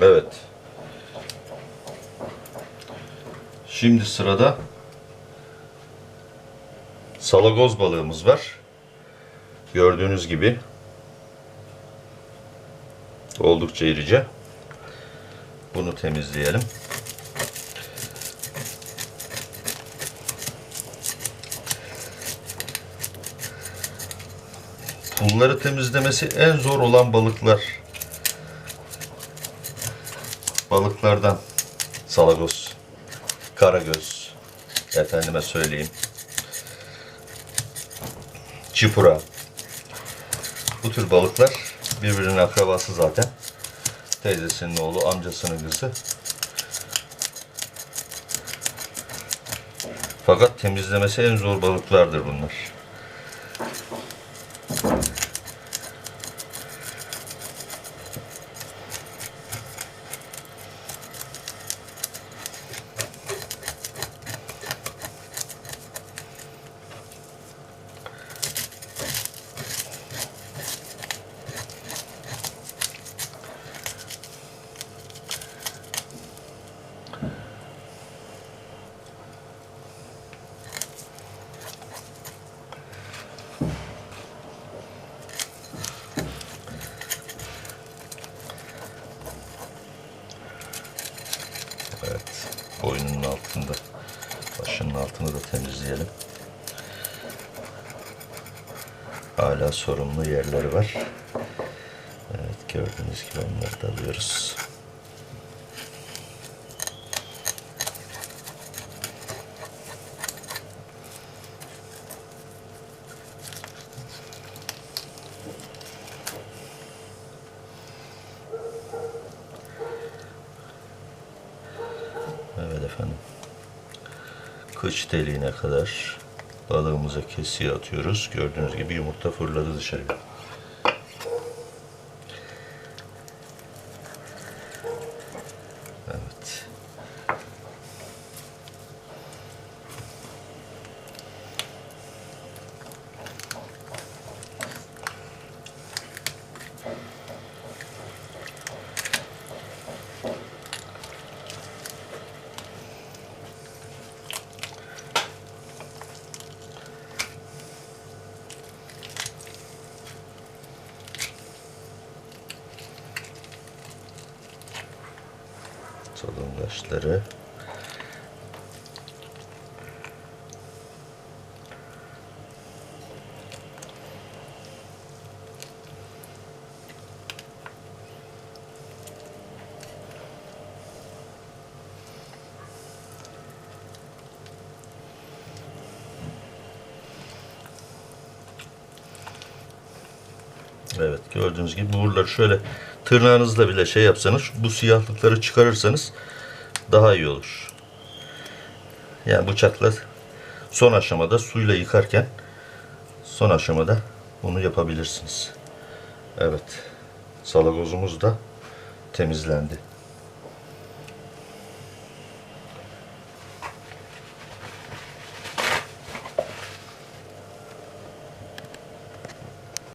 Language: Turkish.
Evet. Şimdi sırada salagoz balığımız var. Gördüğünüz gibi oldukça irice. Bunu temizleyelim. Pulları temizlemesi en zor olan balıklar. Balıklardan salagoz, karagöz, efendime söyleyeyim, çipura. Bu tür balıklar birbirinin akrabası zaten. Teyzesinin oğlu, amcasının kızı. Fakat temizlemesi en zor balıklardır bunlar. Evet, boynunun altında, başının altını da temizleyelim. Hala sorunlu yerleri var. Evet, gördüğünüz gibi onları da alıyoruz. Efendim. Kıç deliğine kadar balığımıza kesiye atıyoruz. Gördüğünüz gibi yumurta fırladı dışarıya. Solungaçları. Evet gördüğünüz gibi buraları şöyle tırnağınızla bile şey yapsanız bu siyahlıkları çıkarırsanız daha iyi olur. Yani bıçakla son aşamada suyla yıkarken son aşamada bunu yapabilirsiniz. Evet salagozumuz da temizlendi.